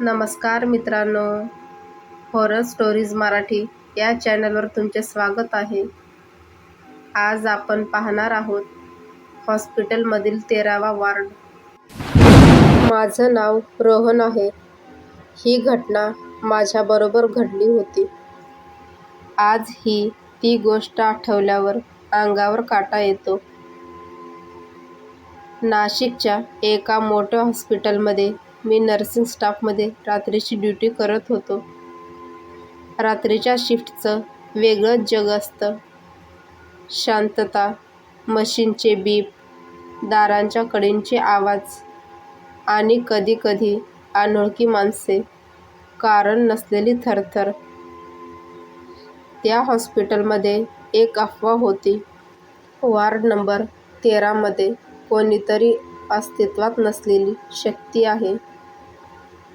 नमस्कार मित्रांनो horror stories Marathi या चॅनलवर तुमचे स्वागत आहे. आज आपण पाहणार आहोत हॉस्पिटलमधील तेरावा वार्ड माझं नाव रोहन आहे. ही घटना माझ्याबरोबर घडली होती. आज ही ती गोष्ट आठवल्यावर अंगावर काटा येतो. नाशिकच्या एका मोठ्या हॉस्पिटलमध्ये मी नर्सिंग स्टाफमध्ये रात्रीची ड्युटी करत होतो. रात्रीच्या शिफ्टचं वेगळंच जग असतं. शांतता मशीनचे बीप दारांच्या कडींचे आवाज आणि कधीकधी अनोळखी माणसे कारण नसलेली थरथर. त्या हॉस्पिटलमध्ये एक अफवा होती. वार्ड नंबर तेरामध्ये कोणीतरी अस्तित्वात नसलेली शक्ती आहे.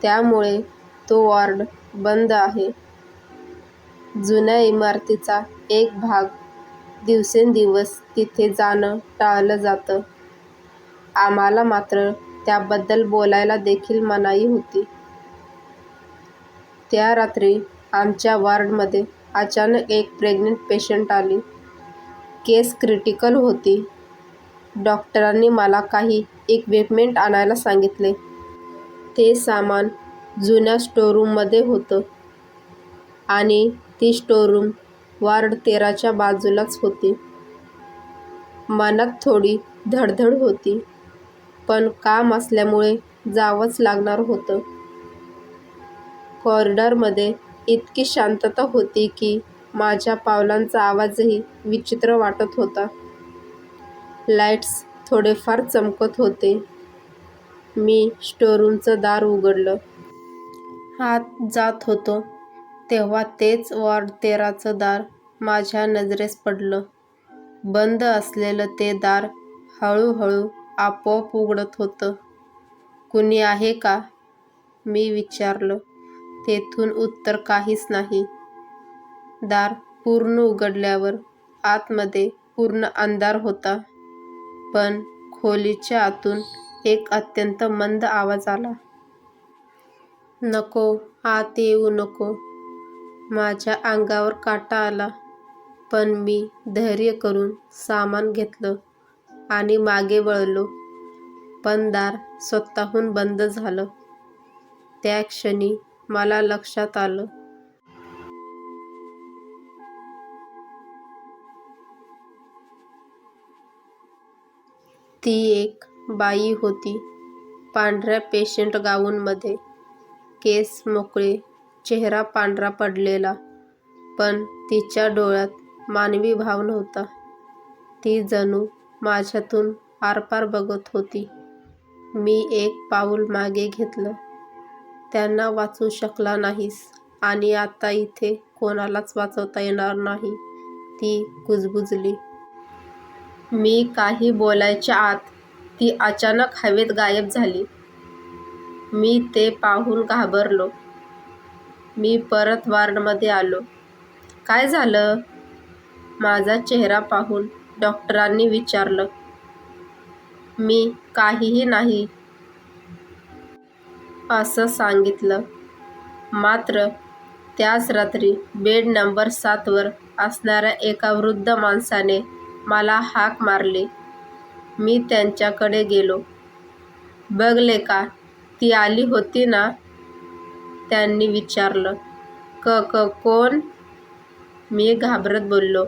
त्यामुळे तो वॉर्ड बंद आहे. जुन्या इमारतीचा एक भाग दिवसेंदिवस तिथे जाणं टाळलं जातं. आम्हाला मात्र त्याबद्दल बोलायला देखील मनाई होती. त्या रात्री आमच्या वॉर्डमध्ये अचानक एक प्रेग्नंट पेशंट आली. केस क्रिटिकल होती. डॉक्टरांनी मला काही इक्विपमेंट आणायला सांगितले. ते सामान जुन्या स्टोरूममध्ये होतं. आणि ती स्टोरूम वार्ड तेराच्या बाजूलाच होती. मनात थोडी धडधड होती पण काम असल्यामुळे जावंच लागणार होतं. कॉरिडॉरमध्ये इतकी शांतता होती की माझ्या पावलांचा आवाजही विचित्र वाटत होता. लाईट्स थोडेफार चमकत होते. मी स्टोरूमचं दार उघडलं. आत जात होतो. तेव्हा तेच वॉर्ड तेराचं दार माझ्या नजरेस पडलं. बंद असलेलं ते दार हळूहळू आपोआप उघडत होतं. कुणी आहे का? मी विचारलं. तेथून उत्तर काहीच नाही. दार पूर्ण उघडल्यावर आतमध्ये पूर्ण अंधार होता. पण खोलीच्या आतून एक अत्यंत मंद आवाज आला. नको आत येऊ नको. माझ्या अंगावर काटा आला पण मी धैर्य करून सामान घेतलं आणि मागे वळलो. पण दार स्वतःहून बंद झालं. त्या क्षणी मला लक्षात आलं ती एक बाई होती. पांढऱ्या पेशंट गाऊनमध्ये. केस मोकळे चेहरा पांढरा पडलेला पण तिच्या डोळ्यात मानवी भाव नव्हता. ती जणू माझ्यातून आरपार बघत होती. मी एक पाऊल मागे घेतलं. त्यांना वाचू शकला नाहीस आणि आता इथे कोणालाच वाचवता येणार नाही. ती कुजबुजली. मी काही बोलायच्या आत ती अचानक हवेत गायब झाली. मी ते पाहून घाबरलो. मी परत वार्डमध्ये आलो. काय झालं? माझा चेहरा पाहून डॉक्टरांनी विचारलं. मी काहीही नाही. असं सांगितलं. मात्र त्याच रात्री बेड नंबर सातवर असणाऱ्या एका वृद्ध माणसाने मला हाक मारली. मी त्यांच्याकडे गेलो. बघले का ती आली होती ना? त्यांनी विचारलं. क क कोण? मी घाबरत बोललो.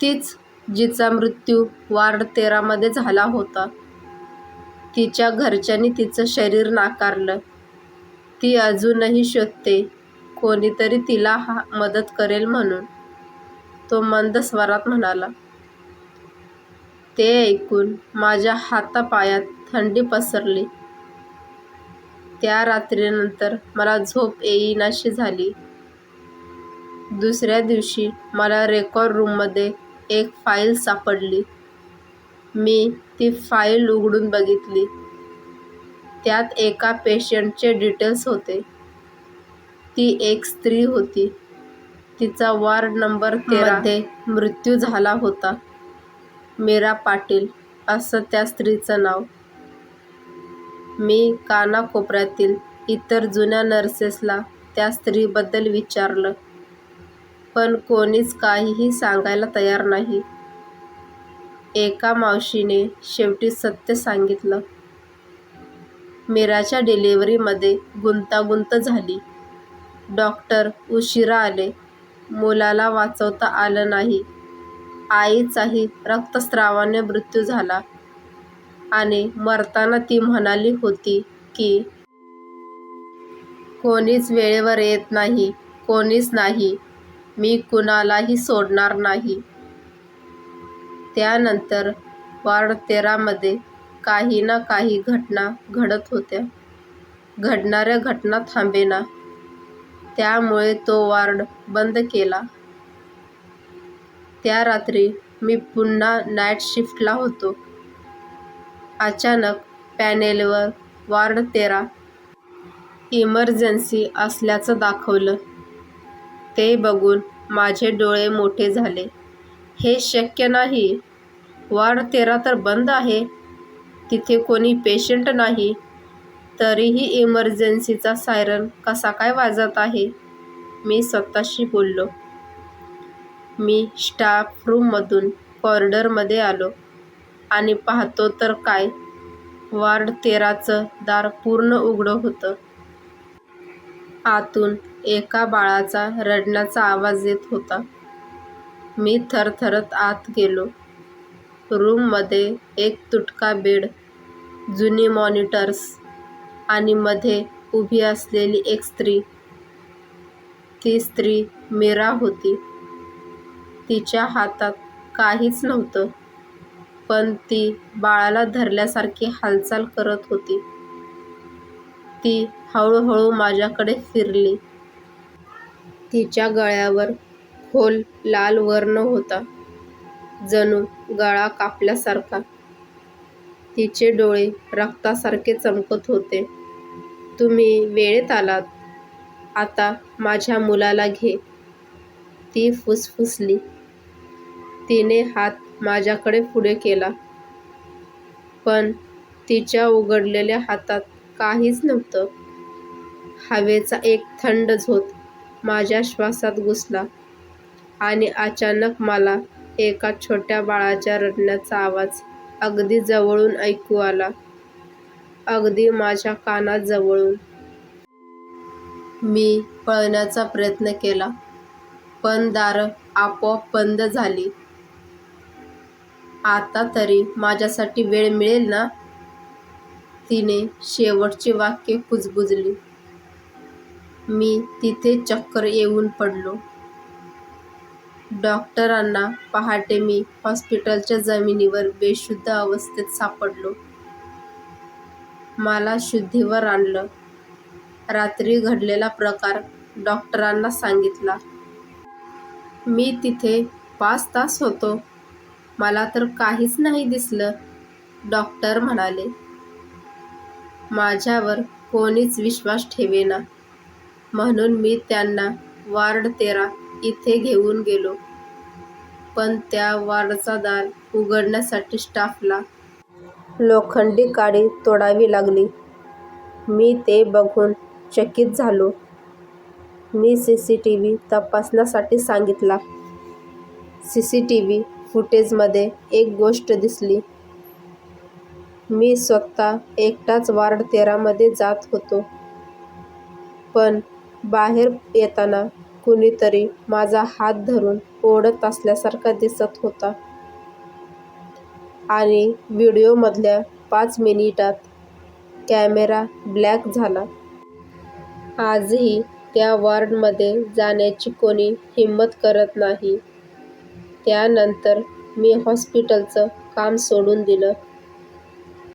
तीच जिचा मृत्यू वार्ड तेरामध्ये झाला होता. तिच्या घरच्यांनी तिचं शरीर नाकारलं. ती अजूनही शोधते. कोणीतरी तिला हा मदत करेल म्हणून. तो मंद स्वरात म्हणाला ते ऐकून माझ्या हातापायात थंडी पसरली. त्या रात्रीनंतर मला झोप येईनाशी झाली. दुसऱ्या दिवशी मला रेकॉर्ड रूममध्ये एक फाईल सापडली. मी ती फाईल उघडून बघितली. त्यात एका पेशंटचे डिटेल्स होते ती एक स्त्री होती तिचा वार्ड नंबर तेरामध्ये मृत्यू झाला होता मीरा पाटील असं त्या स्त्रीचं नाव. मी कानाकोपऱ्यातील इतर जुन्या नर्सेसला त्या स्त्रीबद्दल विचारलं, पण कोणीच काहीही सांगायला तयार नाही. एका मावशीने शेवटी सत्य सांगितलं. मीराच्या डिलिव्हरीमध्ये गुंतागुंत झाली. डॉक्टर उशिरा आले. मुलाला वाचवता आलं नाही. आईचाही रक्तस्रावाने मृत्यू झाला आणि मरताना ती म्हणाली होती की, कोणीच वेळेवर येत नाही, कोणीच नाही, मी कुणालाही सोडणार नाही. त्यानंतर वॉर्ड तेरा मध्ये काही ना काही घटना घडत होत्या. घडणाऱ्या घटना थांबेना. त्यामुळे तो वॉर्ड बंद केला. त्या रात्री मी पुन्हा नाईट शिफ्टला होतो. अचानक पॅनेलवर वॉर्ड तेरा. इमर्जन्सी असल्याचं दाखवलं. ते बघून माझे डोळे मोठे झाले. हे शक्य नाही. वॉर्ड तेरा तर बंद आहे. तिथे कोणी पेशंट नाही. तरीही इमर्जन्सीचा सायरन कसा काय वाजत आहे? मी स्वतःशी बोललो. मी स्टाफ रूममधून कॉरिडॉरमध्ये आलो आणि पाहतो तर काय, वार्ड तेराचं दार पूर्ण उघडं होतं. आतून एका बाळाचा रडण्याचा आवाज येत होता. मी थरथरत आत गेलो. रूममध्ये एक तुटका बेड, जुनी मॉनिटर्स आणि मध्ये उभी असलेली एक स्त्री. ती स्त्री मीरा होती. तिच्या हातात काहीच नव्हतं, पण ती बाळाला धरल्यासारखी हालचाल करत होती. ती हळूहळू माझ्याकडे फिरली. तिच्या गळ्यावर खोल लाल वर्ण होता, जणू गळा कापल्यासारखा. तिचे डोळे रक्तासारखे चमकत होते. तुम्ही वेळेत आलात. आता माझ्या मुलाला घे, ती फुसफुसली. तिने हात माझ्याकडे पुढे केला. पण तिच्या उघडलेल्या हातात काहीच नव्हतं. हवेचा एक थंड झोत माझ्या श्वासात घुसला आणि अचानक मला एका छोट्या बाळाच्या रडण्याचा आवाज अगदी जवळून ऐकू आला. अगदी माझ्या कानाजवळून. मी पळण्याचा प्रयत्न केला, पण दारं आपोआप बंद झाली. आता तरी माझ्यासाठी वेळ मिळेल ना? तिने शेवटची वाक्ये कुजबुजली. मी तिथे चक्कर येऊन पडलो. डॉक्टरांना पहाटे मी हॉस्पिटलच्या जमिनीवर बेशुद्ध अवस्थेत सापडलो. मला शुद्धीवर आणलं. रात्री घडलेला प्रकार डॉक्टरांना सांगितला. मी तिथे पाच तास होतो. मला तर काहीच नाही दिसलं, डॉक्टर म्हणाले. माझ्यावर कोणीच विश्वास ठेवेना, म्हणून मी त्यांना वार्ड तेरा इथे घेऊन गेलो. पण त्या वार्डचा दार उघडण्यासाठी स्टाफला लोखंडी काडी तोडावी लागली. मी ते बघून चकित झालो. मी सी सी टी व्ही तपासण्यासाठी सांगितला. सी सी टी व्ही फुटेजमध्ये एक गोष्ट दिसली. मी स्वतः एकटाच वार्ड तेरामध्ये जात होतो. पण बाहेर येताना कुणीतरी माझा हात धरून ओढत असल्यासारखा दिसत होता. आणि व्हिडिओमधल्या पाच मिनिटात कॅमेरा ब्लॅक झाला. आजही त्या वॉर्डमध्ये जाण्याची कोणी हिंमत करत नाही. त्यानंतर मी हॉस्पिटलचं काम सोडून दिलं.